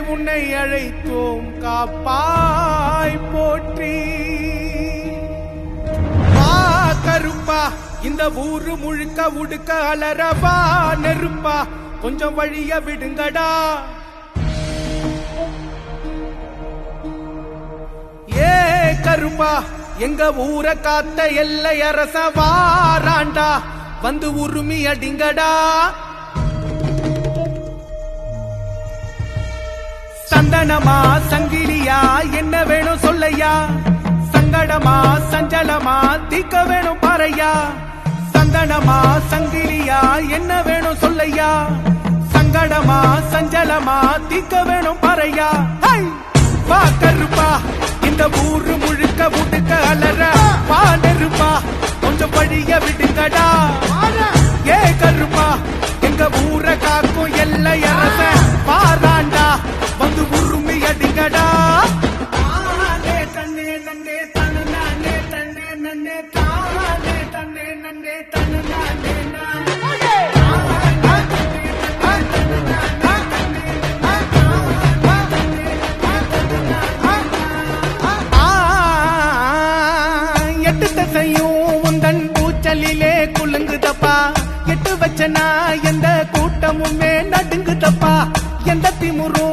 உன்னை அழைத்தோம் காப்பாய் போற்றி. வா கருப்பா இந்த ஊரு முழுக்க உடுக்க அலறவா நெருப்பா கொஞ்சம் வழிய விடுங்கடா. ஏ கருப்பா எங்க ஊரை காத்த எல்லை அரச வாராண்டா வந்து உருமி அடிங்கடா. சந்தனமா சங்கிலியா என்ன வேணும் சொல்லையா? சங்கடமா சஞ்சலமா தீக்க வேணும் பாறையா? சந்தனமா சங்கிலியா என்ன வேணும் சொல்லையா? சங்கடமா சஞ்சலமா தீக்க வேணும் பாறையா? ஹை! வா கருப்பா இந்த ஊரு முழுக்க முடுக்க அலற. வா நெருப்பா கொஞ்சம் வழிய விடுங்கடா. ஏ கருப்பா எட்டு எந்த கூட்டமுமே நடுங்குதப்பா? எந்த திமுரும்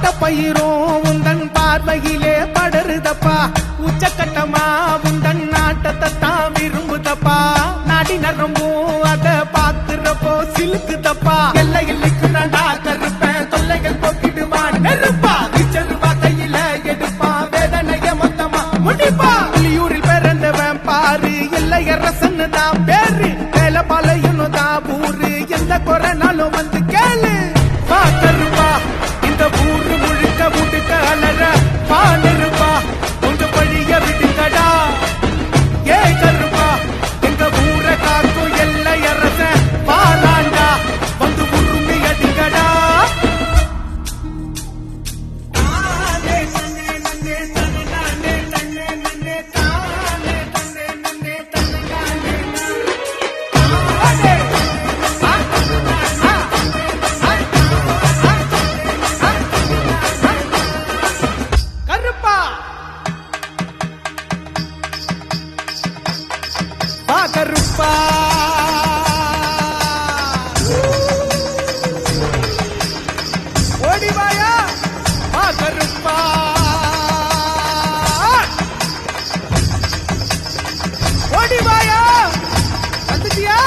பட்ட பயிரும் உந்தன் பார்வையிலே படருதப்பா. உச்சக்கட்டமா உந்தன் நாட்டத்தை தான் விரும்புதப்பா. நாடி நரம்பும் அத பாக்குறப்போ சிலுக்குதப்பா. எல்லை எல்லைக்கு நாடா கருப்பேன் தொல்லைகள் போக்கிடுவான். நெருப்பா விச்சருவா கையில எடுப்பா வேதனைய மொத்தமா முடிப்பா வெளியூரில் பிறந்தவன் பாரு எல்லை அரசன்னு தான் அப்பா ஓடிவாயா வா கருப்பா. ஓடிவாயா வந்துட்டியா?